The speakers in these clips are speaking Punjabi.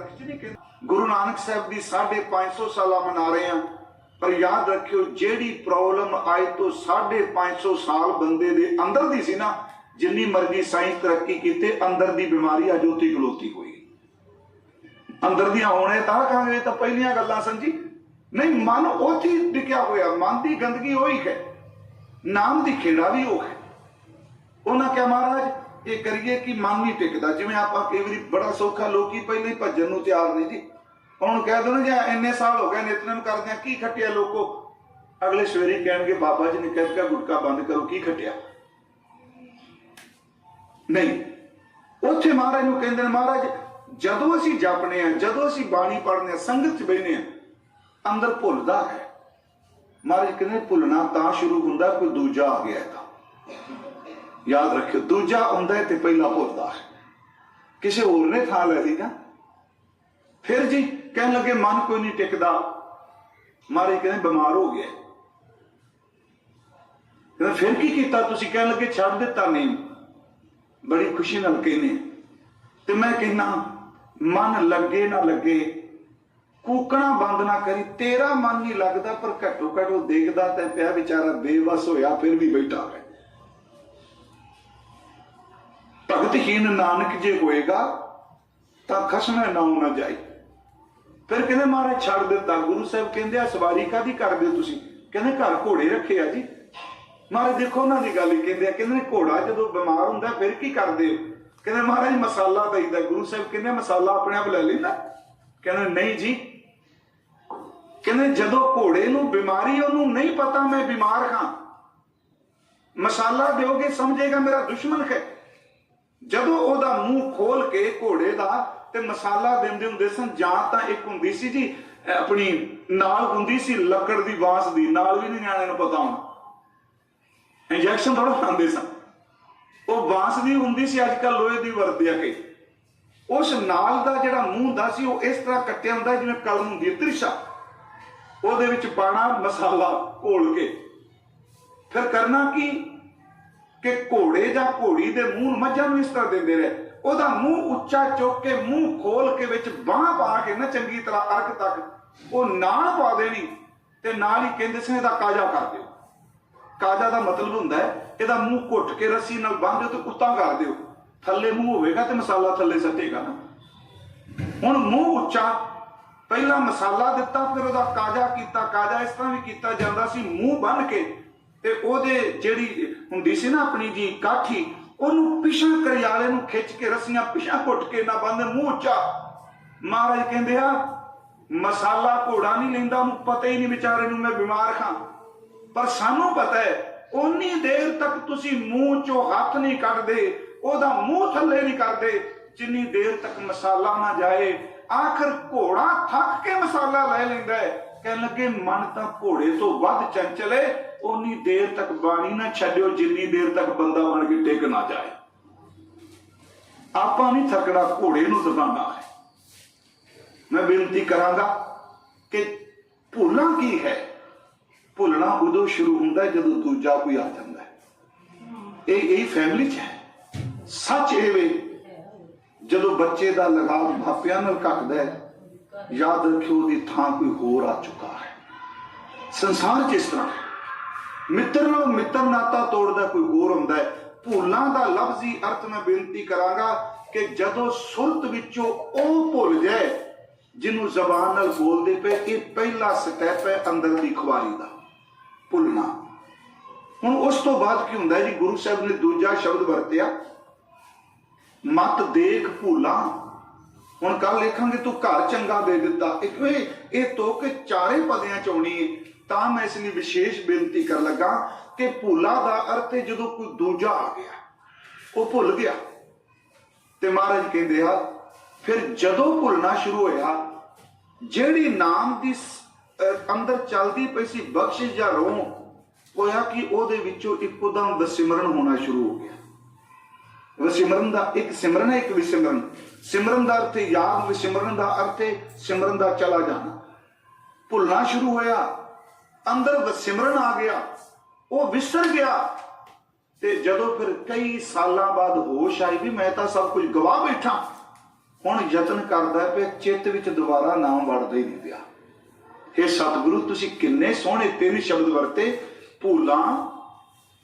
ਤਰਕ ਨਹੀਂ ਕਹਿੰਦੇ ਗੁਰੂ ਨਾਨਕ ਸਾਹਿਬ ਦੀ 550 ਸਾਲਾ ਮਨਾ ਰਹੇ ਆ ਪਰ ਯਾਦ ਰੱਖਿਓ ਜਿਹੜੀ ਪ੍ਰੋਬਲਮ ਅੱਜ ਤੋਂ 550 ਸਾਲ ਬੰਦੇ ਦੇ ਅੰਦਰ ਦੀ ਸੀ ਨਾ, ਜਿੰਨੀ ਮਰਜ਼ੀ ਸਾਇੰਸ ਤਰੱਕੀ ਕੀਤੇ, ਅੰਦਰ ਦੀ ਬਿਮਾਰੀ ਅੱਜ ਉੱਥੇ ਗਲੋਤੀ ਹੋਈ। ਅੰਦਰ ਦੀਆਂ ਹੋਣੇ ਤਾਂ ਕਹਾਂਗੇ ਤਾਂ ਪਹਿਲੀਆਂ ਗੱਲਾਂ ਸੰਜੀ ਨਹੀਂ, ਮਨ ਉੱਥੇ ਹੀ ਟਿਕਿਆ ਹੋਇਆ, ਮਨ ਦੀ ਗੰਦਗੀ ਉਹੀ ਹੈ। ਨਾਮ ਦੀ ਖੇੜਾ ਵੀ ਉਹ ਹੈ। ਉਹਨਾਂ ਕਿਹਾ, ਮਹਾਰਾਜ ਇਹ ਕਰੀਏ ਕਿ ਮਨ ਨਹੀਂ ਟਿਕਦਾ। ਜਿਵੇਂ ਆਪਾਂ ਕਈ ਵਾਰੀ ਬੜਾ ਸੌਖਾ ਲੋਕੀ ਪਹਿਲਾਂ ਹੀ ਭੱਜਣ ਨੂੰ ਤਿਆਰ ਨਹੀਂ ਜੀ। ਹੁਣ ਕਹਿ ਦੋ ਨਾ ਜੇ ਇੰਨੇ ਸਾਲ ਹੋ ਗਏ ਨਿਤਨੇਮ ਕਰਦੇ ਆ, ਕੀ ਖੱਟਿਆ ਲੋਕੋ? ਅਗਲੇ ਸਵੇਰੇ ਕਹਿਣਗੇ, ਬਾਬਾ ਜੀ ਨੇ ਕਹਿ ਦਿੱਤਾ, ਗੁਟਕਾ ਬੰਦ ਕਰੋ, ਕੀ ਖੱਟਿਆ? ਨਹੀਂ। ਉੱਥੇ ਮਹਾਰਾਜ ਨੂੰ ਕਹਿੰਦੇ ਨੇ, ਮਹਾਰਾਜ, ਜਦੋਂ ਅਸੀਂ ਜਪਨੇ ਆ, ਜਦੋਂ ਅਸੀਂ ਬਾਣੀ ਪੜ੍ਹਨੇ ਆ, ਸੰਗਤ ਚ ਬੈਨੇ ਆ, ਅੰਦਰ ਭੁੱਲਦਾ ਹੈ। ਮਹਾਰਾਜ ਕਹਿੰਦੇ ਭੁੱਲਣਾ ਤਾਂ ਸ਼ੁਰੂ ਹੁੰਦਾ, ਕੋਈ ਦੂਜਾ ਆ ਗਿਆ ਤਾਂ। ਯਾਦ ਰੱਖਿਓ, ਦੂਜਾ ਆਉਂਦਾ ਹੈ ਤੇ ਪਹਿਲਾ ਭੁੱਲਦਾ ਹੈ। ਕਿਸੇ ਹੋਰ ਨੇ ਥਾਂ ਲੈ ਲਈ ਨਾ ਫਿਰ ਜੀ ਕਹਿਣ ਲੱਗੇ, ਮਨ ਕੋਈ ਨਹੀਂ ਟਿਕਦਾ। ਮਾਰੇ ਕਹਿੰਦੇ, ਬਿਮਾਰ ਹੋ ਗਿਆ। ਕਹਿੰਦੇ, ਫਿਰ ਕੀ ਕੀਤਾ ਤੁਸੀਂ? ਕਹਿਣ ਲੱਗੇ, ਛੱਡ ਦਿੱਤਾ ਨਹੀਂ। ਬੜੀ ਖੁਸ਼ੀ ਨਾਲ ਕਹਿੰਦੇ। ਤੇ ਮੈਂ ਕਹਿੰਨਾ ਮਨ ਲੱਗੇ ਨਾ ਲੱਗੇ, ਕੂਕਣਾ ਬੰਦ ਨਾ ਕਰੀ। ਤੇਰਾ ਮਨ ਨਹੀਂ ਲੱਗਦਾ, ਪਰ ਘੱਟੋ ਘੱਟ ਉਹ ਦੇਖਦਾ ਤੇ ਪਿਆ, ਵਿਚਾਰਾ ਬੇਵਸ ਹੋਇਆ, ਫਿਰ ਵੀ ਬੈਠਾ ਹੈ। ਭਗਤਹੀਨ ਨਾਨਕ ਜੇ ਹੋਏਗਾ, ਤਾਂ ਖਸਣਾ ਨਾਉ ਨਾ ਜਾਈ। ਫਿਰ ਕਹਿੰਦੇ ਮਹਾਰਾਜ, ਛੱਡ ਦਿੱਤਾ। ਗੁਰੂ ਸਾਹਿਬ ਕਹਿੰਦੇ ਆ ਸਵਾਰੀ ਕਾਦੀ ਕਰਦੇ ਹੋ ਤੁਸੀਂ? ਕਹਿੰਦੇ, ਘਰ ਘੋੜੇ ਰੱਖੇ ਆ ਜੀ। ਮਹਾਰਾਜ, ਦੇਖੋ ਉਹਨਾਂ ਦੀ ਗੱਲ ਕਹਿੰਦੇ ਆ। ਕਹਿੰਦੇ ਘੋੜਾ ਜਦੋਂ ਬਿਮਾਰ ਹੁੰਦਾ, ਫਿਰ ਕੀ ਕਰਦੇ ਹੋ? ਕਹਿੰਦੇ, ਮਹਾਰਾਜ, ਮਸਾਲਾ ਦਈਦਾ। ਗੁਰੂ ਸਾਹਿਬ ਕਹਿੰਦੇ, ਮਸਾਲਾ ਆਪਣੇ ਆਪ ਲੈ ਲੈਂਦਾ? ਕਹਿੰਦੇ, ਨਹੀਂ ਜੀ। ਕਹਿੰਦੇ, ਜਦੋਂ ਘੋੜੇ ਨੂੰ ਬਿਮਾਰੀ ਉਹਨੂੰ ਨਹੀਂ ਪਤਾ ਮੈਂ ਬਿਮਾਰ ਹਾਂ। ਮਸਾਲਾ ਦਿਓਗੇ, ਸਮਝੇਗਾ ਮੇਰਾ ਦੁਸ਼ਮਣ ਹੈ ਜਦੋਂ ਉਹਦਾ ਮੂੰਹ ਖੋਲ ਕੇ ਘੋੜੇ ਦਾ ਤੇ ਮਸਾਲਾ ਦਿੰਦੇ ਹੁੰਦੇ ਸਨ, ਜਾਂ ਤਾਂ ਇੱਕ ਹੁੰਦੀ ਸੀ ਜੀ ਆਪਣੀ ਨਾਲ ਹੁੰਦੀ ਸੀ ਲੱਕੜ ਦੀ ਬਾਂਸ ਦੀ, ਨਾਲ ਵੀ ਨਹੀਂ ਨਿਆਣਿਆਂ ਨੂੰ ਪਤਾ ਹੋਣਾ ਇੰਜੈਕਸ਼ਨ ਥੋੜਾ ਖਾਂਦੇ ਸਨ। ਉਹ ਬਾਂਸ ਦੀ ਹੁੰਦੀ ਸੀ ਅੱਜ ਕੱਲ ਲੋਹੇ ਦੀ ਵਰਤਿਆ ਕੇ। ਉਸ ਨਾਲ ਦਾ ਜਿਹੜਾ ਮੂੰਹ ਹੁੰਦਾ ਸੀ, ਉਹ ਇਸ ਤਰ੍ਹਾਂ ਕੱਟਿਆ ਹੁੰਦਾ ਜਿਵੇਂ ਕਲਮ ਹੁੰਦੀ ਹੈ, ਤ੍ਰਿਸ਼ਾ। ਉਹਦੇ ਵਿੱਚ ਪਾਣਾ ਮਸਾਲਾ ਘੋਲ ਕੇ। ਫਿਰ ਕਰਨਾ ਕੀ? ਕਿ ਘੋੜੇ ਜਾਂ ਘੋੜੀ ਦੇ ਮੂੰਹ ਮੱਝਾਂ ਨੂੰ ਇਸ ਤਰ੍ਹਾਂ ਦਿੰਦੇ ਰਹੇ। ਉਹਦਾ ਮੂੰਹ ਉੱਚਾ ਚੁੱਕ ਕੇ ਮੂੰਹ ਖੋਲ ਕੇ ਵਿੱਚ ਬਾਹ ਪਾ ਕੇ ਨਾ ਚੰਗੀ ਤਰ੍ਹਾਂ ਅਰਕ ਤੱਕ, ਉਹ ਨਾਣ ਪਾ ਦੇਣੀ ਤੇ ਨਾਲ ਹੀ ਕਹਿੰਦੇ ਸੀ ਇਹਦਾ ਕਾਜਾ ਕਰ ਦਿਓ। ਕਾਜਾ ਦਾ ਮਤਲਬ ਹੁੰਦਾ ਹੈ, ਇਹਦਾ ਮੂੰਹ ਘੁੱਟ ਕੇ ਰੱਸੀ ਨਾਲ ਬੰਨ੍ਹ ਦਿਓ ਤੇ ਉੱਤਾਂ ਕਰ ਦਿਓ। ਥੱਲੇ ਮੂੰਹ ਹੋਵੇਗਾ ਤੇ ਮਸਾਲਾ ਥੱਲੇ ਸੱਟੇਗਾ ਨਾ। ਹੁਣ ਮੂੰਹ ਉੱਚਾ, ਪਹਿਲਾਂ ਮਸਾਲਾ ਦਿੱਤਾ, ਫਿਰ ਉਹਦਾ ਕਾਜਾ ਕੀਤਾ, ਕਾਜਾ ਇਸ ਤਰ੍ਹਾਂ ਵੀ ਕੀਤਾ ਜਾਂਦਾ ਸੀ, ਮੂੰਹ ਬੰਨ ਕੇ ਤੇ ਉਹਦੇ ਜਿਹੜੀ ਹੁੰਦੀ ਸੀ ਨਾ ਆਪਣੀ ਜੀ ਕਾਠੀ, ਉਹਨੂੰ ਪਿਛਾਂ ਕਰਿਆਲੇ ਨੂੰ ਖਿੱਚ ਕੇ ਰਸੀਆਂ ਪਿਛਾਂ ਘੁੱਟ ਕੇ ਨਾ ਬੰਦੇ ਮੂੰਹ ਚਾ ਮਹਾਰਾਜ ਕਹਿੰਦੇ ਆ, ਮਸਾਲਾ ਘੋੜਾ ਨਹੀਂ ਲੈਂਦਾ, ਉਹਨੂੰ ਪਤਾ ਹੀ ਨਹੀਂ ਵਿਚਾਰੇ ਨੂੰ ਮੈਂ ਬਿਮਾਰ ਖਾਂ ਪਰ ਸਾਨੂੰ ਪਤਾ ਹੈ ਉਨੀ ਦੇਰ ਤੱਕ ਤੁਸੀਂ ਮੂੰਹ ਚੋਂ ਹੱਥ ਨਹੀਂ ਕੱਢਦੇ, ਉਹਦਾ ਮੂੰਹ ਥੱਲੇ ਨਹੀਂ ਕਰਦੇ, ਜਿੰਨੀ ਦੇਰ ਤੱਕ ਮਸਾਲਾ ਨਾ ਜਾਏ ਆਖਰ ਘੋੜਾ ਥੱਕ ਕੇ ਮਸਾਲਾ ਲੈ ਲੈਂਦਾ ਹੈ। ਕਹਿਣ ਲੱਗੇ, ਮਨ ਤਾਂ ਘੋੜੇ ਤੋਂ ਵੱਧ ਚੰਚਲੇ ਉਨੀ ਦੇਰ ਤੱਕ ਬਾਣੀ ਨਾ ਛੱਡਿਓ, ਜਿੰਨੀ ਦੇਰ ਤੱਕ ਬੰਦਾ ਬਣ ਕੇ ਟਿਕ ਨਾ ਜਾਏ। ਆਪਾਂ ਨਹੀਂ ਥੱਕਣਾ, ਘੋੜੇ ਨੂੰ ਦਬਾਉਣਾ ਹੈ। ਮੈਂ ਬੇਨਤੀ ਕਰਾਂਗਾ ਕਿ ਭੁੱਲਣਾ ਕੀ ਹੈ? ਭੁੱਲਣਾ ਉਦੋਂ ਸ਼ੁਰੂ ਹੁੰਦਾ ਜਦੋਂ ਦੂਜਾ ਕੋਈ ਆ ਜਾਂਦਾ ਹੈ। ਇਹ ਇਹ ਫੈਮਿਲੀ 'ਚ ਹੈ। ਸੱਚ ਇਹ ਵੇ ਜਦੋਂ ਬੱਚੇ ਦਾ ਲਗਾਵ ਮਾਪਿਆਂ ਨਾਲ ਘਟਦਾ ਹੈ, ਯਾਦ ਰੱਖਿਓ ਦੀ ਥਾਂ ਕੋਈ ਹੋਰ ਆ ਚੁੱਕਾ ਹੈ। ਸੰਸਾਰ 'ਚ ਇਸ ਤਰ੍ਹਾਂ ਮਿੱਤਰ ਨਾਲ ਮਿੱਤਰ ਨਾਤਾ ਤੋੜਦਾ ਕੋਈ ਹੋਰ ਹੁੰਦਾ ਹੈ। ਭੁੱਲਾਂ ਦਾ ਲਫ਼ਜ਼ੀ ਅਰਥ ਮੈਂ ਬੇਨਤੀ ਕਰਾਂਗਾ ਕਿ ਜਦੋਂ ਸੁਰਤ ਵਿੱਚੋਂ ਉਹ ਭੁੱਲ ਜਾਏ, ਜਿਹਨੂੰ ਜ਼ਬਾਨ ਨਾਲ ਬੋਲਦੇ ਪਏ, ਇਹ ਪਹਿਲਾ ਸਟੈਪ ਹੈ ਅੰਦਰ ਦੀ ਖੁਆਰੀ ਦਾ। ਭੁੱਲਣਾ। ਹੁਣ ਉਸ ਤੋਂ ਬਾਅਦ ਕੀ ਹੁੰਦਾ ਜੀ? ਗੁਰੂ ਸਾਹਿਬ ਨੇ ਦੂਜਾ ਸ਼ਬਦ ਵਰਤਿਆ ਮਤ ਦੇਖ ਭੂਲਾ। ਹੁਣ ਕੱਲ ਲਿਖਾਂਗੇ ਤੂੰ ਘਰ ਚੰਗਾ ਦੇ ਦਿੱਤਾ। ਇੱਕ ਇਹ ਇਹ ਤੋਕ ਚਾਰੇ ਪਦਿਆਂ ਚ ਆਉਣੀ ਹੈ ਤਾਂ ਮੈਂ ਇਸ ਲਈ ਵਿਸ਼ੇਸ਼ ਬੇਨਤੀ ਕਰ ਲੱਗਾ ਕਿ ਭੂਲਾ ਦਾ ਅਰਥ ਹੈ ਜਦੋਂ ਕੋਈ ਦੂਜਾ ਆ ਗਿਆ। ਉਹ ਭੁੱਲ ਗਿਆ। ਤੇ ਮਹਾਰਾਜ ਕਹਿੰਦੇ ਆ, ਫਿਰ ਜਦੋਂ ਭੁੱਲਣਾ ਸ਼ੁਰੂ ਹੋਇਆ, ਜਿਹੜੀ ਨਾਮ ਦੀ ਅੰਦਰ ਚੱਲਦੀ ਪਈ ਸੀ ਬਖਸ਼ਿਸ਼ ਜਾਂ ਰੋਹ, ਹੋਇਆ ਕਿ ਉਹਦੇ ਵਿੱਚੋਂ ਇੱਕੋ ਦਮ ਦਸਿਮਰਨ ਹੋਣਾ ਸ਼ੁਰੂ ਹੋ ਗਿਆ। ਵਿਸਿਮਰਨ ਦਾ ਇੱਕ ਸਿਮਰਨ ਹੈ ਇੱਕ ਵਿਸਿਮਰਨ ਸਿਮਰਨ ਦਾ ਅਰਥ ਯਾਦ ਵਿਸਿਮਰਨ ਦਾ ਅਰਥ ਹੈ ਸਿਮਰਨ ਦਾ ਚਲਾ ਜਾਣਾ ਭੁੱਲਣਾ ਸ਼ੁਰੂ ਹੋਇਆ ਅੰਦਰ ਵਿਸਿਮਰਨ ਆ ਗਿਆ ਉਹ ਵਿਸਰ ਗਿਆ ਤੇ ਜਦੋਂ ਫਿਰ ਕਈ ਸਾਲਾਂ ਬਾਅਦ ਹੋਸ਼ ਆਈ ਵੀ ਮੈਂ ਤਾਂ ਸਭ ਕੁਝ ਗਵਾ ਬੈਠਾ ਹੁਣ ਯਤਨ ਕਰਦਾ ਪਿਆ ਚਿੱਤ ਵਿੱਚ ਦੁਬਾਰਾ ਨਾਮ ਵੜਦਾ ਹੀ ਨਹੀਂ ਪਿਆ ਇਹ ਸਤਿਗੁਰੂ ਤੁਸੀਂ ਕਿੰਨੇ ਸੋਹਣੇ ਤਿੰਨ ਸ਼ਬਦ ਵਰਤੇ ਭੂਲਾਂ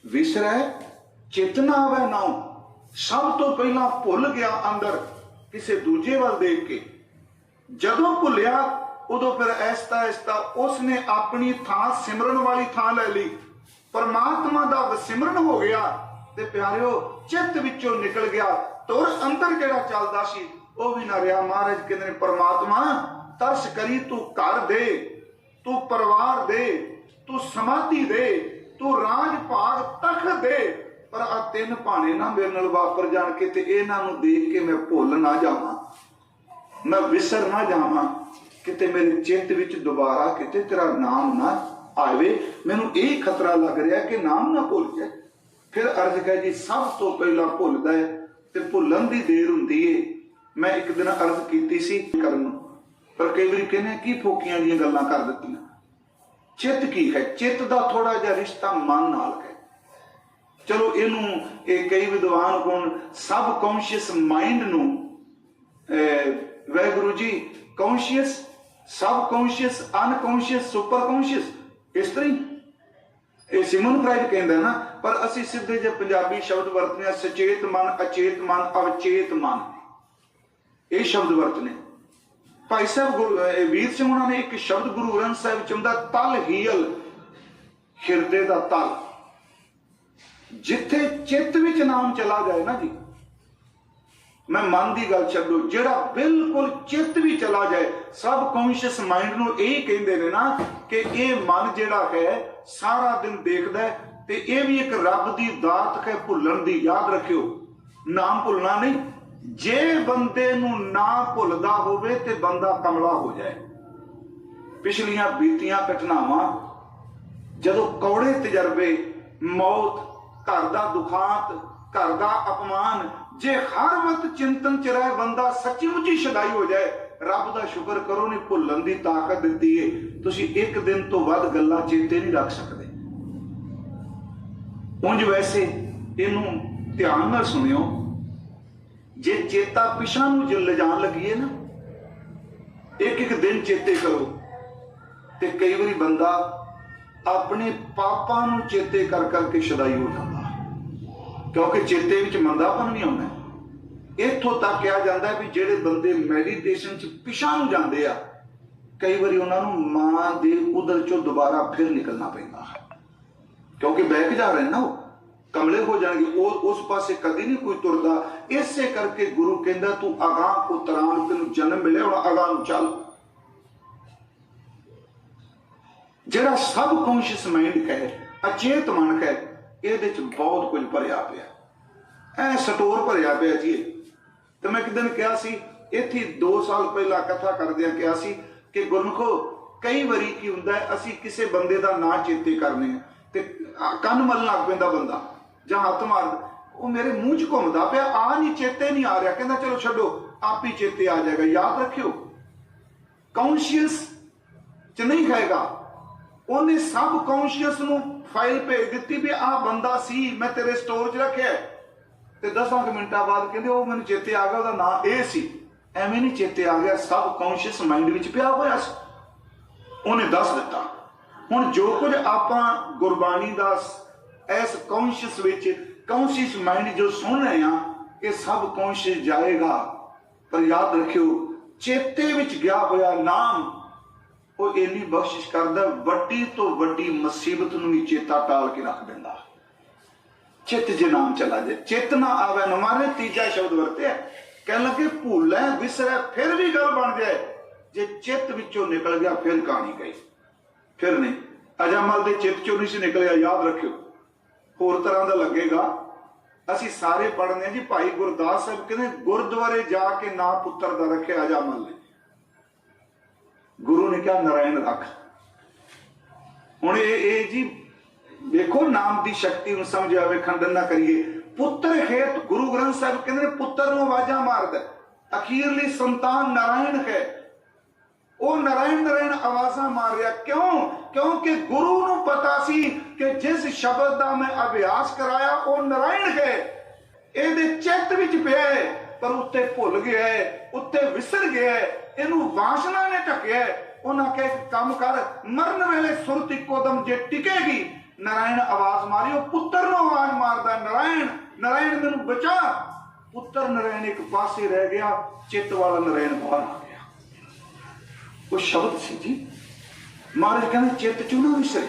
ਵਿਸਰੈ ਚੇਤਨਾ ਆਵੇ ਨਾਉ ਸਭ ਤੋਂ ਪਹਿਲਾਂ ਭੁੱਲ ਗਿਆ ਅੰਦਰ ਕਿਸੇ ਦੂਜੇ ਵੱਲ ਦੇਖ ਕੇ। ਜਦੋਂ ਭੁੱਲਿਆ, ਉਦੋਂ ਫਿਰ ਐਸਤਾ ਐਸਤਾ ਉਸਨੇ ਆਪਣੀ ਥਾਂ ਸਿਮਰਨ ਵਾਲੀ ਥਾਂ ਲੈ ਲਈ। ਪਰਮਾਤਮਾ ਦਾ ਸਿਮਰਨ ਹੋ ਗਿਆ ਤੇ ਪਿਆਰਿਓ, ਚਿੱਤ ਵਿੱਚੋਂ ਨਿਕਲ ਗਿਆ। ਤੁਰ ਅੰਦਰ ਜਿਹੜਾ ਚੱਲਦਾ ਸੀ? ਉਹ ਵੀ ਨਾ ਰਿਹਾ, ਮਹਾਰਾਜ ਕਹਿੰਦੇ ਨੇ, ਪਰਮਾਤਮਾ, ਤਰਸ ਕਰੀ ਤੂੰ ਘਰ ਦੇ, ਤੂੰ ਪਰਿਵਾਰ ਦੇ, ਤੂੰ ਸਮਾਧੀ ਦੇ, ਤੂੰ ਰਾਜ ਭਾਗ ਤਖਤ ਦੇ। ਪਰ ਆ ਤਿੰਨ ਭਾਣੇ ਨਾ ਮੇਰੇ ਨਾਲ ਵਾਪਰ ਜਾਣ ਕੇ ਤੇ ਇਹਨਾਂ ਨੂੰ ਦੇਖ ਕੇ ਮੈਂ ਭੁੱਲ ਨਾ ਜਾਵਾਂ। ਮੈਂ ਵਿਸਰ ਨਾ ਜਾਵਾਂ ਕਿਤੇ ਮੇਰੇ ਚਿੱਤ ਵਿੱਚ ਦੁਬਾਰਾ ਕਿਤੇ ਤੇਰਾ ਨਾਮ ਨਾ ਆਵੇ। ਮੈਨੂੰ ਇਹ ਖਤਰਾ ਲੱਗ ਰਿਹਾ ਕਿ ਨਾਮ ਨਾ ਭੁੱਲ ਜਾਏ। ਫਿਰ ਅਰਜ਼ ਕਹੇ ਜੀ, ਸਭ ਤੋਂ ਪਹਿਲਾਂ ਭੁੱਲਦਾ ਹੈ ਤੇ ਭੁੱਲਣ ਦੀ ਦੇਰ ਹੁੰਦੀ ਏ। ਮੈਂ ਇੱਕ ਦਿਨ ਅਰਜ਼ ਕੀਤੀ ਸੀ ਕਰਨ ਨੂੰ, ਪਰ ਕਈ ਵਾਰੀ ਕਹਿੰਦੇ ਕੀ ਫੋਕੀਆਂ ਦੀਆਂ ਗੱਲਾਂ ਕਰ ਦਿੱਤੀਆਂ? ਚਿੱਤ ਕੀ ਹੈ? ਚਿੱਤ ਦਾ ਥੋੜਾ ਜਿਹਾ ਰਿਸ਼ਤਾ ਮਨ ਨਾਲ ਹੈ ਚਲੋ ਇਹਨੂੰ, ਇਹ ਕਈ ਵਿਦਵਾਨ ਕੋਣ ਸਬ ਕੌਂਸ਼ੀਅਸ ਮਾਈਂਡ ਨੂੰ Waheguru ji conscious subconscious unconscious superconscious ਇਸ ਤਰ੍ਹਾਂ ਹੀ। ਇਹ ਸਿਮਨ ਫਰਾਇਡ ਕਹਿੰਦਾ ਨਾ, ਪਰ ਅਸੀਂ ਸਿੱਧੇ ਜੇ ਪੰਜਾਬੀ ਸ਼ਬਦ ਵਰਤਨੇ ਆ ਸਚੇਤ ਮਨ, ਅਚੇਤ ਮਨ, ਅਵਚੇਤ ਮਨ। ਇਹ ਸ਼ਬਦ ਵਰਤਨੇ। ਭਾਈ ਸਾਹਿਬ, ਗੁਰੂ ਵੀਰ ਸਿੰਘ ਉਹਨਾਂ ਨੇ ਇੱਕ ਸ਼ਬਦ ਗੁਰੂ ਗ੍ਰੰਥ ਸਾਹਿਬ ਚ ਤਲ ਹੀਲ, ਹਿਰਦੇ ਦਾ ਤਲ। ਜਿੱਥੇ ਚਿੱਤ ਵਿੱਚ ਨਾਮ ਚਲਾ ਜਾਏ ਨਾ ਜੀ, ਮੈਂ ਮਨ ਦੀ ਗੱਲ ਛੱਡੋ, ਜਿਹੜਾ ਬਿਲਕੁਲ ਚਿੱਤ ਵੀ ਚਲਾ ਜਾਏ ਸਬ ਕੌਂਸ਼ੀਅਸ ਮਾਈਂਡ ਨੂੰ ਇਹ ਕਹਿੰਦੇ ਨੇ ਨਾ ਕਿ ਇਹ ਮਨ ਜਿਹੜਾ ਹੈ, ਸਾਰਾ ਦਿਨ ਦੇਖਦਾ ਹੈ ਤੇ ਇਹ ਵੀ ਇੱਕ ਰੱਬ ਦੀ ਦਾਤ ਹੈ, ਭੁੱਲਣ ਦੀ ਯਾਦ ਰੱਖਿਓ। ਨਾਮ ਭੁੱਲਣਾ ਨਹੀਂ, ਜੇ ਬੰਦੇ ਨੂੰ ਨਾ ਭੁੱਲਦਾ ਹੋਵੇ ਤੇ ਬੰਦਾ ਕਮਲਾ ਹੋ ਜਾਏ। ਪਿਛਲੀਆਂ ਬੀਤੀਆਂ ਘਟਨਾਵਾਂ, ਜਦੋਂ ਕੌੜੇ ਤਜਰਬੇ, ਮੌਤ ਘਰ ਦਾ ਦੁਖਾਂਤ, ਘਰ ਦਾ ਅਪਮਾਨ, ਜੇ ਹਰ ਵਕਤ ਚਿੰਤਨ ਚ ਰਹੇ ਬੰਦਾ ਸੱਚੀ ਮੁੱਚੀ ਸ਼ਦਾਈ ਹੋ ਜਾਏ, ਰੱਬ ਦਾ ਸ਼ੁਕਰ ਕਰੋ ਨੇ ਭੁੱਲਣ ਦੀ ਤਾਕਤ ਦਿੱਤੀ ਏ। ਤੁਸੀਂ ਇੱਕ ਦਿਨ ਤੋਂ ਵੱਧ ਗੱਲਾਂ ਚੇਤੇ ਨਹੀਂ ਰੱਖ ਸਕਦੇ। ਉਂਝ ਵੈਸੇ ਇਹਨੂੰ ਧਿਆਨ ਨਾਲ ਸੁਣਿਓ। ਜੇ ਚੇਤਾ ਪਿਛਾਂ ਨੂੰ ਜੇ ਲਿਜਾਣ ਲੱਗੀਏ ਨਾ, ਇੱਕ ਇੱਕ ਦਿਨ ਚੇਤੇ ਕਰੋ। ਤੇ ਕਈ ਵਾਰੀ ਬੰਦਾ ਆਪਣੇ ਪਾਪਾਂ ਨੂੰ ਚੇਤੇ ਕਰ ਕਰਕੇ ਸ਼ਦਾਈ ਹੋ ਜਾਂਦਾ। ਕਿਉਂਕਿ ਚੇਤੇ ਵਿੱਚ ਮੰਦਾਪਨ ਵੀ ਆਉਂਦਾ ਇੱਥੋਂ ਤੱਕ ਕਿਹਾ ਜਾਂਦਾ ਵੀ ਜਿਹੜੇ ਬੰਦੇ ਮੈਡੀਟੇਸ਼ਨ ਚ ਪਿਛਾਂ ਨੂੰ ਜਾਂਦੇ ਆ, ਕਈ ਵਾਰੀ ਉਹਨਾਂ ਨੂੰ ਮਾਂ ਦੇ ਉਦਰ ਚੋਂ ਦੁਬਾਰਾ ਫਿਰ ਨਿਕਲਣਾ ਪੈਂਦਾ ਹੈ। ਕਿਉਂਕਿ ਬਹਿਕ ਜਾ ਰਹੇ ਨਾ ਉਹ, ਕਮਲੇ ਹੋ ਜਾਣਗੇ, ਉਹ ਉਸ ਪਾਸੇ ਕਦੀ ਨਹੀਂ ਕੋਈ ਤੁਰਦਾ। ਇਸੇ ਕਰਕੇ ਗੁਰੂ ਕਹਿੰਦਾ, ਤੂੰ ਅਗਾਹ ਉਤਰਾਂ ਤੈਨੂੰ ਜਨਮ ਮਿਲਿਆ, ਹੁਣ ਅਗਾਹ ਨੂੰ ਚੱਲ। ਜਿਹੜਾ ਸਬ ਕੌਂਸ਼ੀਅਸ ਮਾਈਂਡ ਕਹੇ ਅਚੇਤ ਮਨ ਕਹੇ ਇਹਦੇ ਚ ਬਹੁਤ ਕੁਝ ਭਰਿਆ ਪਿਆ। ਐ ਸਟੋਰ ਭਰਿਆ ਪਿਆ ਜੀ ਇਹ। ਤੇ ਮੈਂ ਇੱਕ ਦਿਨ ਕਿਹਾ ਸੀ, ਇੱਥੇ 2 ਸਾਲ ਪਹਿਲਾਂ ਕਥਾ ਕਰਦਿਆਂ ਕਿਹਾ ਸੀ ਕਿ ਗੁਰਮਖੋ, ਕਈ ਵਾਰੀ ਕੀ ਹੁੰਦਾ ਹੈ, ਅਸੀਂ ਕਿਸੇ ਬੰਦੇ ਦਾ ਨਾਂ ਚੇਤੇ ਕਰਨੇ ਤੇ ਕੰਨ ਮਲ ਲੱਗ ਪੈਂਦਾ ਬੰਦਾ, ਜਾਂ ਹੱਥ ਮਾਰ ਉਹ ਮੇਰੇ ਮੂੰਹ 'ਚ ਘੁੰਮਦਾ ਪਿਆ, ਆ ਨਹੀਂ ਚੇਤੇ ਨਹੀਂ ਆ ਰਿਹਾ। ਕਹਿੰਦਾ, ਚਲੋ ਛੱਡੋ, ਆਪ ਹੀ ਚੇਤੇ ਆ ਜਾਏਗਾ। ਯਾਦ ਰੱਖਿਓ। ਕੌਨਸ਼ੀਅਸ ਚ ਨਹੀਂ ਖਾਏਗਾ। ਉਹਨੇ ਸਬ ਕੌਂਸ਼ੀਅਸ ਨੂੰ ਫਾਈਲ ਭੇਜ ਦਿੱਤੀ ਵੀ ਆਹ ਬੰਦਾ ਸੀ, ਮੈਂ ਤੇਰੇ ਸਟੋਰ 'ਚ ਰੱਖਿਆ ਤੇ 10 ਮਿੰਟਾਂ ਬਾਅਦ ਕਹਿੰਦੇ, ਉਹ ਮੈਨੂੰ ਚੇਤੇ ਆ ਗਿਆ, ਉਹਦਾ ਨਾਂ ਇਹ ਸੀ। ਐਵੇਂ ਨਹੀਂ ਚੇਤੇ ਆ ਗਿਆ ਸਬ ਕੌਨਸ਼ੀਅਸ ਮਾਈਂਡ ਵਿੱਚ ਪਿਆ ਹੋਇਆ ਸੀ। ਉਹਨੇ ਦੱਸ ਦਿੱਤਾ। ਹੁਣ ਜੋ ਕੁਝ ਆਪਾਂ ਗੁਰਬਾਣੀ ਦਾ ਸ- ਇਸ ਕੌਨਸ਼ੀਅਸ ਵਿੱਚ ਕੌਨਸ਼ੀਅਸ ਮਾਈਂਡ ਜੋ ਸੁਣ ਰਹੇ ਆ ਇਹ ਸਭ ਕੌਂਸ਼ੀਅਸ ਜਾਏਗਾ। ਪਰ ਯਾਦ ਰੱਖਿਓ, ਚੇਤੇ ਵਿੱਚ ਗਿਆ ਹੋਇਆ ਨਾਮ ਉਹ ਇੰਨੀ ਬਖਸ਼ਿਸ਼ ਕਰਦਾ ਵੱਡੀ ਤੋਂ ਵੱਡੀ ਮੁਸੀਬਤ ਨੂੰ ਵੀ ਚੇਤਾ ਟਾਲ ਕੇ ਰੱਖ ਦਿੰਦਾ। ਚਿੱਤ ਜੇ ਨਾਮ ਚਲਾ ਜੇ ਚਿੱਤ ਨਾ ਆਵੇ, ਨਾ ਤੀਜਾ ਸ਼ਬਦ ਵਰਤਿਆ। ਕਹਿਣ ਲੱਗੇ, ਭੁੱਲੈ ਵਿਸਰੈ ਫਿਰ ਵੀ ਗੱਲ ਬਣ ਜਾਏ। ਜੇ ਚਿੱਤ ਵਿੱਚੋਂ ਨਿਕਲ ਗਿਆ, ਫਿਰ ਕਹਾਣੀ ਗਈ? ਫਿਰ ਨਹੀਂ। ਅਜਾਮਲ ਦੇ ਚਿੱਤ ਚੋਂ ਨਹੀਂ ਸੀ ਨਿਕਲਿਆ, ਯਾਦ ਰੱਖਿਓ। ਹੋਰ ਤਰ੍ਹਾਂ ਦਾ ਲੱਗੇਗਾ। ਅਸੀਂ ਸਾਰੇ ਪੜ੍ਹਨੇ ਜੀ, ਭਾਈ ਗੁਰਦਾਸ ਸਾਹਿਬ ਕਹਿੰਦੇ ਗੁਰਦੁਆਰੇ ਜਾ ਕੇ ਨਾ ਪੁੱਤਰ ਦਾ ਰੱਖਿਆ ਅਜਾਮਲ ਨੇ। ਗੁਰੂ ਨੇ ਕਿਹਾ, ਨਰਾਇਣ ਰੱਖ। ਹੁਣ ਇਹ ਇਹ ਜੀ ਵੇਖੋ, ਨਾਮ ਦੀ ਸ਼ਕਤੀ ਨੂੰ ਸਮਝ ਆਵੇ ਖੰਡਨ ਨਾ ਕਰੀਏ। ਪੁੱਤਰ ਹੇਤ ਗੁਰੂ ਗ੍ਰੰਥ ਸਾਹਿਬ ਕਹਿੰਦੇ ਨੇ, ਪੁੱਤਰ ਨੂੰ ਆਵਾਜ਼ਾਂ ਮਾਰਦਾ ਅਖੀਰਲੀ ਸੰਤਾਨ ਨਾਰਾਇਣ ਹੈ। ਉਹ ਨਾਰਾਇਣ ਨਾਰਾਇਣ ਆਵਾਜ਼ਾਂ ਮਾਰ ਰਿਹਾ। ਕਿਉਂ? ਕਿਉਂਕਿ ਗੁਰੂ ਨੂੰ ਪਤਾ ਸੀ ਕਿ ਜਿਸ ਸ਼ਬਦ ਦਾ ਮੈਂ ਅਭਿਆਸ ਕਰਾਇਆ, ਉਹ ਨਾਰਾਇਣ ਹੈ। ਇਹਦੇ ਚਿੱਤ ਵਿੱਚ ਪਿਆ ਹੈ, ਪਰ ਉੱਤੇ ਭੁੱਲ ਗਿਆ ਹੈ, ਉੱਤੇ ਵਿਸਰ ਗਿਆ ਹੈ। ਇਹਨੂੰ ਵਾਸ਼ਨਾ ਨੇ ਢੱਕਿਆ ਹੈ। ਉਹਨਾਂ ਕਹੇ ਕੰਮ ਕਰ, ਮਰਨ ਵੇਲੇ ਸੁਰਤ ਇੱਕੋ ਦਮ ਜੇ ਟਿਕੇਗੀ, ਨਾਰਾਇਣ ਆਵਾਜ਼ ਮਾਰੀ ਉਹ ਪੁੱਤਰ ਨੂੰ ਆਵਾਜ਼ ਮਾਰਦਾ, ਨਾਰਾਇਣ ਨਾਰਾਇਣ ਮੈਨੂੰ ਬਚਾ। ਪੁੱਤਰ ਨਾਰਾਇਣ ਇੱਕ ਪਾਸੇ ਰਹਿ ਗਿਆ, ਚਿੱਤ ਵਾਲਾ ਨਾਰਾਇਣ ਬਾਹਰ ਆ ਗਿਆ। ਉਹ ਸ਼ਬਦ ਸੀ ਜੀ, ਮਹਾਰਾਜ ਕਹਿੰਦੇ, ਚਿੱਤ ਚੋਂ ਨਾ ਵਿਸਰੇ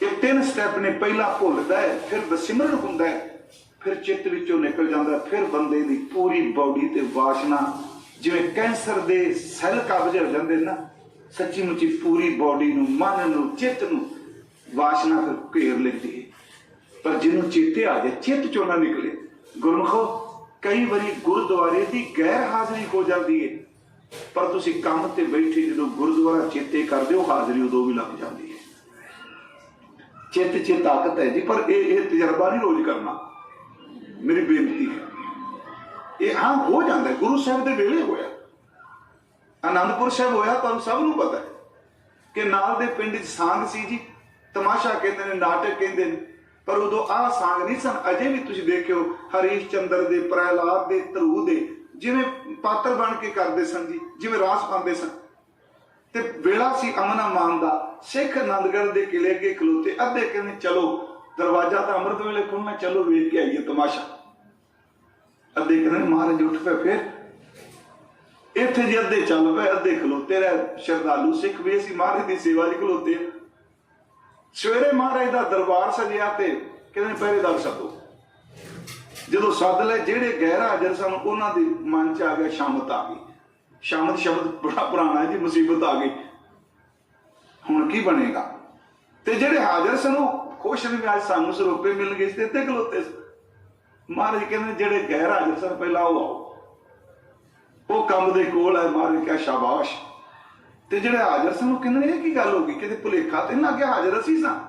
ਇਹ ਤਿੰਨ ਸਟੈਪ ਨੇ, ਪਹਿਲਾ ਭੁੱਲਦਾ ਹੈ, ਫਿਰ ਬਸਿਮਰਨ ਹੁੰਦਾ ਹੈ, ਫਿਰ ਚਿੱਤ ਵਿੱਚੋਂ ਨਿਕਲ ਜਾਂਦਾ ਫਿਰ ਬੰਦੇ ਦੀ ਪੂਰੀ ਬਾਡੀ ਤੇ ਵਾਸ਼ਨਾ ਜਿਵੇਂ ਕੈਂਸਰ ਦੇ ਸੈੱਲ ਕਬਜ਼ ਹੋ ਜਾਂਦੇ ਨੇ ਨਾ, ਸੱਚੀ ਮੁੱਚੀ ਪੂਰੀ ਬਾਡੀ ਨੂੰ, ਮਨ ਨੂੰ, ਚਿੱਤ ਨੂੰ ਵਾਸ਼ਨਾ ਫਿਰ ਘੇਰ ਲੈਂਦੀ ਹੈ। ਪਰ ਜਿਹਨੂੰ ਚੇਤੇ ਆ ਜਾਏ ਚਿੱਤ ਚੋਂ ਨਾ ਨਿਕਲੇ। ਗੁਰਮਖੋ, ਕਈ ਵਾਰੀ ਗੁਰਦੁਆਰੇ ਦੀ ਗੈਰ ਹਾਜ਼ਰੀ ਹੋ ਜਾਂਦੀ ਹੈ। ਪਰ ਤੁਸੀਂ ਕੰਮ ਤੇ ਬੈਠੇ ਜਦੋਂ ਗੁਰਦੁਆਰਾ ਚੇਤੇ ਕਰਦੇ ਹੋ, ਹਾਜ਼ਰੀ ਉਦੋਂ ਵੀ ਲੱਗ ਜਾਂਦੀ ਹੈ। ਚਿੱਤ 'ਚ ਤਾਕਤ ਹੈ ਜੀ, ਪਰ ਇਹ ਇਹ ਤਜਰਬਾ ਨਹੀਂ ਰੋਜ਼ ਕਰਨਾ। ਮੇਰੀ ਬੇਨਤੀ ਹੈ। ਇਹ ਹਾਂ, ਹੋ ਜਾਂਦਾ ਗੁਰੂ ਸਾਹਿਬ ਦੇ ਵੇਲੇ ਹੋਇਆ। ਆਨੰਦਪੁਰ ਸਾਹਿਬ ਹੋਇਆ, ਤੁਹਾਨੂੰ ਸਭ ਨੂੰ ਪਤਾ ਹੈ ਕਿ ਨਾਲ ਦੇ ਪਿੰਡ 'ਚ ਸਾਂਗ ਸੀ ਜੀ। ਤਮਾਸ਼ਾ ਕਹਿੰਦੇ ਨੇ, ਨਾਟਕ ਕਹਿੰਦੇ ਨੇ। ਪਰ ਉਦੋਂ ਆਹ ਸਾਂਗ ਨਹੀਂ ਸਨ। ਅਜੇ ਵੀ ਤੁਸੀਂ ਦੇਖਿਓ, ਹਰੀਸ਼ ਚੰਦਰ ਦੇ, ਪ੍ਰਹਿਲਾਦ ਦੇ, ਧਰੂ ਦੇ, ਜਿਵੇਂ ਪਾਤਰ ਬਣ ਕੇ ਕਰਦੇ ਸਨ ਜੀ, ਜਿਵੇਂ ਰਾਸ ਪਾਉਂਦੇ ਸਨ। ਤੇ ਵੇਲਾ ਸੀ ਅਮਨਾ ਮਾਨ ਦਾ। ਸਿੱਖ ਆਨੰਦਗੜ੍ਹ ਦੇ ਕਿਲੇ ਅੱਗੇ ਖਲੋਤੇ। ਅੱਧੇ ਕਹਿੰਦੇ, ਚਲੋ, ਦਰਵਾਜ਼ਾ ਤਾਂ ਅੰਮ੍ਰਿਤ ਵੇਲੇ ਖੁੱਲਣਾ ਚਲੋ ਵੇਖ ਕੇ ਆਈਏ ਤਮਾਸ਼ਾ। ਅੱਧੇ ਕਹਿੰਦੇ ਮਹਾਰਾਜ ਉੱਠ ਪਏ ਫਿਰ। ਇੱਥੇ ਜੇ ਅੱਧੇ ਚੱਲ ਪਏ, ਅੱਧੇ ਖਲੋਤੇ ਰਹੇ। ਸ਼ਰਧਾਲੂ ਸਿੱਖ ਵੀ ਅਸੀਂ ਮਹਾਰਾਜ ਦੀ ਸੇਵਾ 'ਚ ਖਲੋਤੇ ਆ। ਸਵੇਰੇ ਮਹਾਰਾਜ ਦਾ ਦਰਬਾਰ ਸਜਿਆ ਤੇ ਕਹਿੰਦੇ ਪਹਿਰੇਦਾਰ ਸੱਦੋ। ਜਦੋਂ ਸੱਦ ਲਏ, ਜਿਹੜੇ ਗੈਰ ਹਾਜ਼ਰ ਸਨ, ਉਹਨਾਂ ਦੇ ਮਨ 'ਚ ਆ ਗਿਆ ਸ਼ਾਮਤ ਆ ਗਈ। ਸ਼ਾਮਤ ਸ਼ਬਦ ਬੜਾ ਪੁਰਾਣਾ ਜੀ, ਮੁਸੀਬਤ ਆ ਗਈ। ਹੁਣ ਕੀ ਬਣੇਗਾ? ਤੇ ਜਿਹੜੇ ਹਾਜ਼ਰ ਸਨ, ਉਹ ਖੁਸ਼ ਨੇ ਵੀ ਅੱਜ ਸਾਨੂੰ ਸਰੋਪੇ ਮਿਲ ਗਏ ਸੀ ਤੇ ਇੱਥੇ ਖਲੋਤੇ ਸੀ ਮਹਾਰਾਜ ਕਹਿੰਦੇ ਜਿਹੜੇ ਗੈਰ ਹਾਜ਼ਰ ਸਨ, ਪਹਿਲਾਂ ਉਹ ਆਓ। ਉਹ ਕੰਮ ਦੇ ਕੋਲ ਹੈ ਮਹਾਰਾਜ ਕਿਹਾ, ਸ਼ਾਬਾਸ਼। ਤੇ ਜਿਹੜੇ ਹਾਜ਼ਰ ਸਨ, ਉਹ ਕਹਿੰਦੇ ਇਹ ਕੀ ਗੱਲ ਹੋ ਗਈ? ਕਿਤੇ ਭੁਲੇਖਾ ਤੇ ਨਾ ਕਿ ਹਾਜ਼ਰ ਅਸੀਂ ਸਾਂ?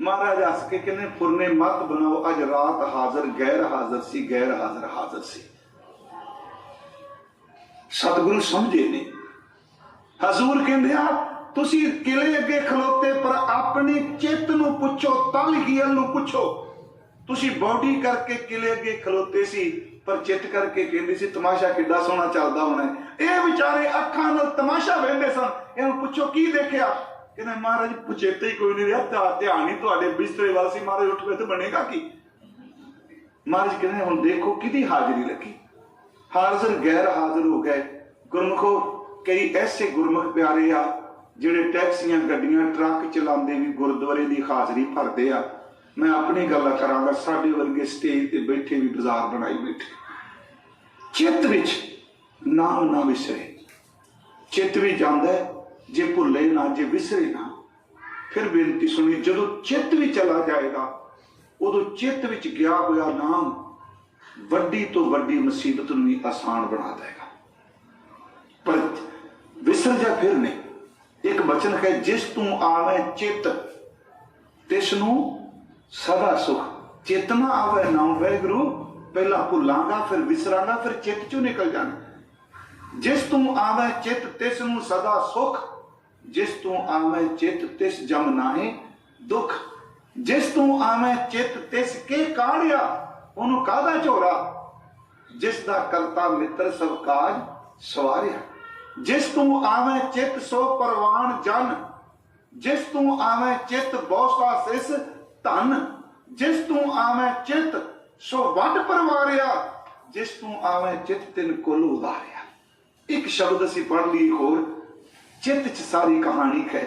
ਮਹਾਰਾਜ ਹੱਸ ਕੇ ਕਹਿੰਦੇ, ਫੁਰਨੇ ਮਤ ਬਣਾਓ, ਅੱਜ ਰਾਤ ਹਾਜ਼ਰ, ਗੈਰ ਹਾਜ਼ਰ ਸੀ, ਗੈਰ ਹਾਜ਼ਰ ਹਾਜ਼ਰ ਸੀ। ਸਤਿਗੁਰੂ ਸਮਝੇ ਨੇ। ਹਜ਼ੂਰ ਕਹਿੰਦੇ, ਆ, ਤੁਸੀਂ ਕਿਲੇ ਅੱਗੇ ਖਲੋਤੇ, ਪਰ ਆਪਣੇ ਚਿੱਤ ਨੂੰ ਪੁੱਛੋ ਤਲਗੀਲ ਨੂੰ ਪੁੱਛੋ? ਤੁਸੀਂ ਬੌਡੀ ਕਰਕੇ ਕਿਲੇ ਅੱਗੇ ਖਲੋਤੇ ਸੀ, ਪਰ ਚਿੱਤ ਕਰਕੇ ਕਹਿੰਦੇ ਸੀ, ਤਮਾਸ਼ਾ ਕਿੱਡਾ ਸੋਹਣਾ ਚੱਲਦਾ ਹੋਣਾ ਇਹ ਵਿਚਾਰੇ ਅੱਖਾਂ ਨਾਲ ਤਮਾਸ਼ਾ ਵੇਖਦੇ ਸਨ। ਇਹਨੂੰ ਪੁੱਛੋ, ਕੀ ਦੇਖਿਆ? ਕਹਿੰਦੇ, ਮਹਾਰਾਜ ਪੁੱਛੇਤੇ ਹੀ ਕੋਈ ਨਹੀਂ ਰਿਹਾ, ਧਿਆ- ਧਿਆਨ ਹੀ ਤੁਹਾਡੇ ਬਿਸਤਰੇ ਵੱਲ ਸੀ। ਮਹਾਰਾਜ, ਉੱਠ ਪਏ ਤੇ ਬਣੇਗਾ ਕੀ? ਮਹਾਰਾਜ ਕਹਿੰਦੇ, ਹੁਣ ਦੇਖੋ ਕਿਹਦੀ ਹਾਜ਼ਰੀ ਲੱਗੀ। ਹਾਜ਼ਰ ਗੈਰ ਹਾਜ਼ਰ ਹੋ ਗਏ। ਗੁਰਮਖੋ, ਕਈ ਐਸੇ ਗੁਰਮੁਖ ਪਿਆਰੇ ਆ, ਜਿਹੜੇ ਟੈਕਸੀਆਂ, ਗੱਡੀਆਂ, ਟਰੱਕ ਚਲਾਉਂਦੇ ਵੀ ਗੁਰਦੁਆਰੇ ਦੀ ਹਾਜ਼ਰੀ ਭਰਦੇ ਆ। ਮੈਂ ਆਪਣੀ ਗੱਲ ਕਰਾਂਗਾ, ਸਾਡੇ ਵਰਗੇ ਸਟੇਜ ਤੇ ਬੈਠੇ ਵੀ ਬਾਜ਼ਾਰ ਬਣਾਈ ਬੈਠੇ। ਚਿੱਤ ਵਿੱਚ ਨਾਮ ਨਾ ਵਿਸਰੇ। ਚਿੱਤ ਵੀ ਜਾਂਦਾ ਜੇ ਭੁੱਲੇ ਨਾ, ਜੇ ਵਿਸਰੇ ਨਾ, ਫਿਰ ਬੇਨਤੀ ਸੁਣੀ, ਜਦੋਂ ਚਿੱਤ ਵੀ ਚਲਾ ਜਾਏਗਾ, ਉਦੋਂ ਚਿੱਤ ਵਿੱਚ ਗਿਆ ਹੋਇਆ ਨਾਮ ਵੱਡੀ ਤੋਂ ਵੱਡੀ ਮੁਸੀਬਤ ਨੂੰ ਵੀ ਆਸਾਨ ਬਣਾ ਦੇਗਾ ਪਰ ਵਿਸਰ ਜਾ ਫਿਰ ਨਹੀਂ। ਇੱਕ ਬਚਨ ਹੈ, ਜਿਸ ਤੂੰ ਆਵੇਂ ਚਿੱਤ, ਤਿਸ ਨੂੰ ਸਦਾ ਸੁਖ। ਚੇਤਨਾ ਆਵੇ, ਨਾ ਵੈਗਰੂ ਪਹਿਲਾਂ ਭੁੱਲਾਂਗਾ, ਫਿਰ ਵਿਸਰਾਂਗਾ, ਫਿਰ ਚਿੱਤ ਚੋਂ ਨਿਕਲ ਜਾਣਾ। ਜਿਸ ਤੂੰ ਆਵੇਂ ਚਿੱਤ, ਤਿਸ ਨੂੰ ਸਦਾ ਸੁਖ। ਜਿਸ ਤੂੰ ਆਵੇਂ ਚਿੱਤ, ਤਿਸ ਜਮ ਨਾਹੀ ਦੁਖ। ਜਿਸ ਤੂੰ ਆਵੇਂ ਚਿੱਤ, ਤਿਸ ਕੇ ਕਾੜਿਆ, ਉਹਨੂੰ ਕਾਹਦਾ ਝੋਰਾ? ਜਿਸ ਦਾ ਕਰਤਾ ਮਿੱਤਰ ਸਭ ਕਾਜ ਸਵਾਰਿਆ। ਜਿਸ ਤੂੰ ਆਵੇ ਚਿੱਤ ਸੋ ਪਰਵਾਨ ਜਨ। ਜਿਸ ਤੂੰ ਆਵੇ ਚਿੱਤ ਬੋਸਾ ਸਿਸ ਧਨ, ਜਿਸ ਤੂੰ ਆਵੇਂ ਚਿੱਤ, ਸੋ ਵੱਡ ਪਰਵਾਰਿਆ। ਜਿਸ ਤੂੰ ਆਵੇਂ ਚਿੱਤ, ਤਿਨ ਕੁਲ ਉਦਾਰਿਆ ਇੱਕ ਸ਼ਬਦ ਅਸੀਂ ਪੜ੍ਹ ਲਈ ਹੋਰ, ਚਿੱਤ ਚ ਸਾਰੀ ਕਹਾਣੀ ਹੈ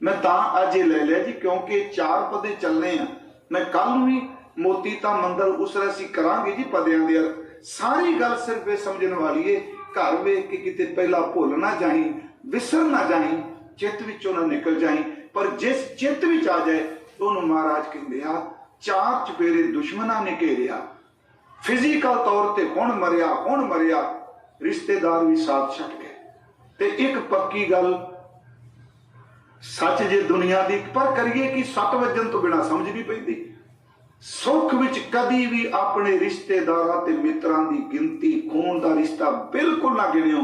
ਮੈਂ ਤਾਂ ਅੱਜ ਇਹ ਲੈ ਲਿਆ ਜੀ, ਕਿਉਂਕਿ ਚਾਰ ਪਦੇ ਚੱਲਨੇ ਆ। ਮੈਂ ਕੱਲ ਨੂੰ ਵੀ ਮੋਤੀ ਤਾਂ ਮੰਦਰ ਉਸਰਾ ਅਸੀਂ ਕਰਾਂਗੇ ਜੀ ਪਦਿਆਂ ਦੇ ਸਾਰੀ ਗੱਲ ਸਿਰਫ ਇਹ ਸਮਝਣ ਵਾਲੀ ਏ, ਘਰ ਵੇਖ ਕੇ ਕਿਤੇ ਪਹਿਲਾਂ ਭੁੱਲ ਨਾ ਜਾਈ, ਵਿਸਰ ਨਾ ਜਾਈ, ਚਿੱਤ ਵਿੱਚੋਂ ਨਾ ਨਿਕਲ ਜਾਈ। ਪਰ ਜਿਸ ਚਿੱਤ ਵਿੱਚ ਆ ਜਾਏ ਉਹਨੂੰ ਮਹਾਰਾਜ ਕਹਿੰਦੇ ਆ, ਚਾਰ ਚਪੇਰੇ ਦੁਸ਼ਮਣਾਂ ਨੇ ਘੇਰਿਆ। ਫਿਜ਼ੀਕਲ ਤੌਰ ਤੇ ਹੁਣ ਮਰਿਆ ਹੁਣ ਮਰਿਆ, ਰਿਸ਼ਤੇਦਾਰ ਵੀ ਸਾਥ ਛੱਡ ਗਏ। ਤੇ ਇੱਕ ਪੱਕੀ ਗੱਲ, ਸੱਚ ਜੇ ਦੁਨੀਆ ਦੀ, ਪਰ ਕਰੀਏ ਕਿ ਸੱਤ ਵਜਣ ਤੋਂ ਬਿਨਾ ਸਮਝ ਨਹੀਂ ਪੈਂਦੀ। ਸੁੱਖ ਵਿੱਚ ਕਦੀ ਵੀ ਆਪਣੇ ਰਿਸ਼ਤੇਦਾਰਾਂ ਤੇ ਮਿੱਤਰਾਂ ਦੀ ਗਿਣਤੀ ਖੂਨ ਦਾ ਰਿਸ਼ਤਾ ਬਿਲਕੁਲ ਨਾ ਗਿਣਿਓ।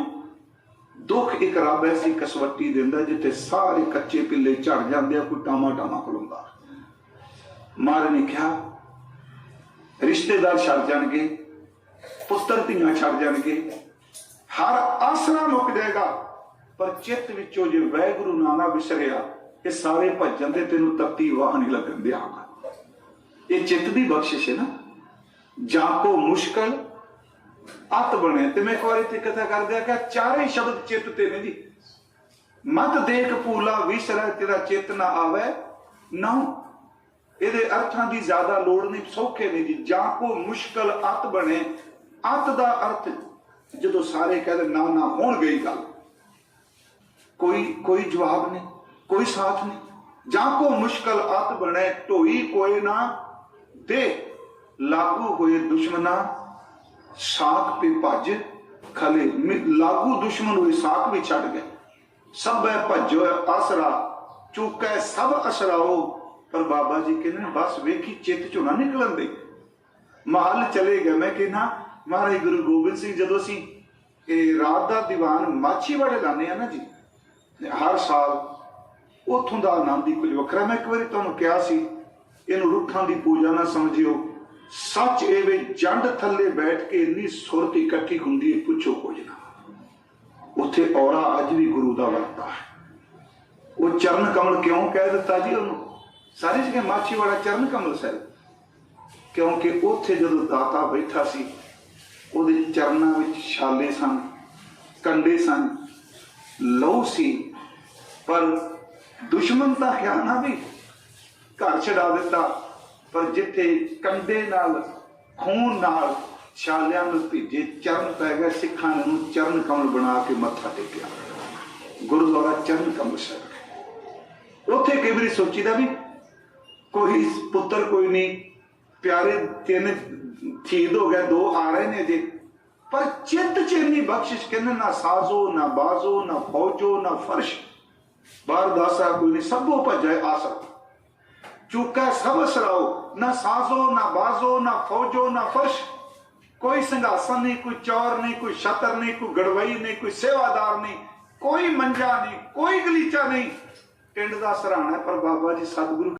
ਦੁੱਖ ਇੱਕ ਰੱਬ ਐਸੀ ਕਸਵੱਟੀ ਦਿੰਦਾ ਜਿੱਥੇ ਸਾਰੇ ਕੱਚੇ ਪਿੱਲੇ ਝੜ ਜਾਂਦੇ ਆ, ਕੋਈ ਟਾਮਾ ਟਾਮਾ ਖਲੋਂਦਾ। ਮਾਰ ਨੇ ਕਿਹਾ, ਰਿਸ਼ਤੇਦਾਰ ਛੱਡ ਜਾਣਗੇ, ਪੁੱਤਰ ਧੀਆਂ ਛੱਡ ਜਾਣਗੇ, ਹਰ ਆਸਰਾ ਮੁੱਕ ਜਾਏਗਾ, ਪਰ ਚਿੱਤ ਵਿੱਚੋਂ ਜੇ ਵੈਗੁਰੂ ਨਾਨਾ ਵਿਸਰਿਆ, ਇਹ ਸਾਰੇ ਭੱਜਣ ਦੇ ਤੈਨੂੰ ਤਪਤੀ ਵਾਹ ਨਹੀਂ ਲੱਗਣ ਦਿਆਂਗਾ ਇਹ ਚਿੱਤ ਦੀ ਬਖਸ਼ਿਸ਼ ਹੈ ਨਾ। ਜਾਂ ਕੋ ਮੁਸ਼ਕਲ ਅਤ ਬਣੇ, ਤੇ ਮੈਂ ਇੱਕ ਵਾਰੀ ਤੇ ਕਥਾ ਕਰਦਿਆ ਕਿ ਚਾਰੇ ਸ਼ਬਦ ਚਿੱਤ ਤੇ ਨੇ ਜੀ। ਮਤ ਦੇਖ ਪੂਲਾ ਵਿਸਰੈ, ਤੇਰਾ ਚਿੱਤ ਨਾ ਆਵੇ, ਨਾ ਇਹਦੇ ਅਰਥਾਂ ਦੀ ਜ਼ਿਆਦਾ ਲੋੜ ਨਹੀਂ, ਸੌਖੇ ਨੇ ਜੀ। ਜਾਂ ਕੋ ਮੁਸ਼ਕਲ ਅਤ ਬਣੇ, ਅਤ ਦਾ ਅਰਥ ਜਦੋਂ ਸਾਰੇ ਕਹਿੰਦੇ ਨਾ ਨਾ ਹੋਣ ਗਈ ਗੱਲ। ਕੋਈ ਕੋਈ ਜਵਾਬ ਨਹੀਂ, ਕੋਈ ਸਾਥ ਨਹੀਂ। ਜਾਂ ਕੋ ਮੁਸ਼ਕਲ ਅਤ ਬਣੇ, ਢੋਈ ਕੋਈ ਨਾ ਦੇ, ਲਾਗੂ ਹੋਏ ਦੁਸ਼ਮਨਾ, ਸਾਖ ਤੇ ਭੱਜ, ਖਲੇ ਲਾਗੂ ਦੁਸ਼ਮਨ ਹੋਏ ਸਾਖ ਵੀ ਛੱਡ ਗਏ। ਸਭ ਹੈ ਭੱਜੋ, ਆਸਰਾ, ਚੁੱਕੈ ਸਭ ਅਸਰਾਓ ਪਰ ਬਾਬਾ ਜੀ ਕਹਿੰਦੇ ਨੇ, ਬਸ ਵੇਖੀ, ਚਿੱਤ ਚੋਂ ਨਾ ਨਿਕਲਣ ਦੇ। ਮਹਲ ਚਲੇ ਗਏ। ਮੈਂ ਕਹਿੰਦਾ, ਮਹਾਰਾਜ ਗੁਰੂ ਗੋਬਿੰਦ ਸਿੰਘ, ਜਦੋਂ ਅਸੀਂ ਇਹ ਰਾਤ ਦਾ ਦੀਵਾਨ ਮਾਛੀਵਾੜੇ ਲਾਣੇ ਆ ਨਾ ਜੀ ਹਰ ਸਾਲ ਉਥੋਂ ਦਾ ਆਨੰਦ ਹੀ ਕੁਝ ਵੱਖਰਾ। ਮੈਂ ਇੱਕ ਵਾਰੀ ਤੁਹਾਨੂੰ ਕਿਹਾ ਸੀ, ਇਹਨੂੰ ਰੁੱਖਾਂ ਦੀ ਪੂਜਾ ਨਾ ਸਮਝਿਓ। ਸੱਚ ਇਹ ਵੀ, ਜੰਡ ਥੱਲੇ ਬੈਠ ਕੇ ਇੰਨੀ ਸੁਰਤ ਇਕੱਠੀ ਹੁੰਦੀ ਹੈ, ਪੁੱਛੋ ਕੁਝ ਨਾ। ਉੱਥੇ ਔਰਾ ਅੱਜ ਵੀ ਗੁਰੂ ਦਾ ਵਰਤਾ ਹੈ। ਉਹ ਚਰਨ ਕਮਲ ਕਿਉਂ ਕਹਿ ਦਿੱਤਾ ਜੀ ਉਹਨੂੰ? ਸਾਰੇ ਜਿਹੜੇ ਮਾਛੀਵਾੜਾ ਚਰਨ ਕਮਲ ਸਾਹਿਬ। ਕਿਉਂਕਿ ਉੱਥੇ ਜਦੋਂ ਦਾਤਾ ਬੈਠਾ ਸੀ, ਉਹਦੇ ਚਰਨਾਂ ਵਿੱਚ ਛਾਲੇ ਸਨ, ਕੰਡੇ ਸਨ, ਲਹੂ ਸੀ। ਪਰ ਦੁਸ਼ਮਣ ਤਾਂ ਖਿਆਨਾ ਵੀ ਘਰ ਛਡਾ ਦਿੱਤਾ। ਪਰ ਜਿੱਥੇ ਕੰਡੇ ਨਾਲ, ਖੂਨ ਨਾਲ ਛਾਲਿਆਂ ਨੂੰ ਭਿੱਜੇ, ਚਰਨ ਪੈ ਗਏ, ਸਿੱਖਾਂ ਨੇ ਉਹਨੂੰ ਚਰਨ ਕਮਲ ਬਣਾ ਕੇ ਮੱਥਾ ਟੇਕਿਆ। ਗੁਰਦੁਆਰਾ ਚਰਨ ਕਮਲ ਸਾਹਿਬ। ਉੱਥੇ ਕਈ ਵਾਰੀ ਸੋਚੀਦਾ ਵੀ ਕੋਈ ਪੁੱਤਰ ਕੋਈ ਨਹੀਂ। ਪਿਆਰੇ ਤਿੰਨ ਸ਼ਹੀਦ ਹੋ ਗਏ, ਦੋ ਆ ਰਹੇ ਨੇ ਜੇ। ਪਰ ਚਿੱਤ ਚ ਇੰਨੀ ਬਖਸ਼ਿਸ਼ ਕਹਿੰਦੇ ਨਾ ਸਾਜ਼ੋ, ਨਾ ਬਾਜ਼ੋ, ਨਾ ਫੌਜੋ, ਨਾ ਫਰਸ਼। ਬਾਹਰ ਦਾਸਾ ਕੋਈ ਨਹੀਂ, ਸਭੋ ਭਜਾਏ ਆਸਰ ਚੁੱਕਾ ਸਭ ਸਰਾਓ, ਨਾ ਸਾਜ਼ੋ, ਨਾ ਬਾਜ਼ੋ, ਨਾ ਫੌਜੋ, ਨਾ ਫਰਸ਼। ਕੋਈ ਸੰਘਾਸਨ ਨਹੀਂ, ਕੋਈ ਚੌਰ ਨਹੀਂ, ਕੋਈ ਛਤਰ ਨਹੀਂ, ਕੋਈ ਗੜਵਈ ਨਹੀਂ, ਕੋਈ ਸੇਵਾਦਾਰ ਨਹੀਂ, ਕੋਈ ਮੰਜਾ ਨਹੀਂ, ਕੋਈ ਗਲੀਚਾ ਨਹੀਂ। ਟਿੰਡ ਦਾ ਸਰਾਣਾ ਪਰ ਬਾਬਾ ਜੀ ਸਤਿਗੁਰੂ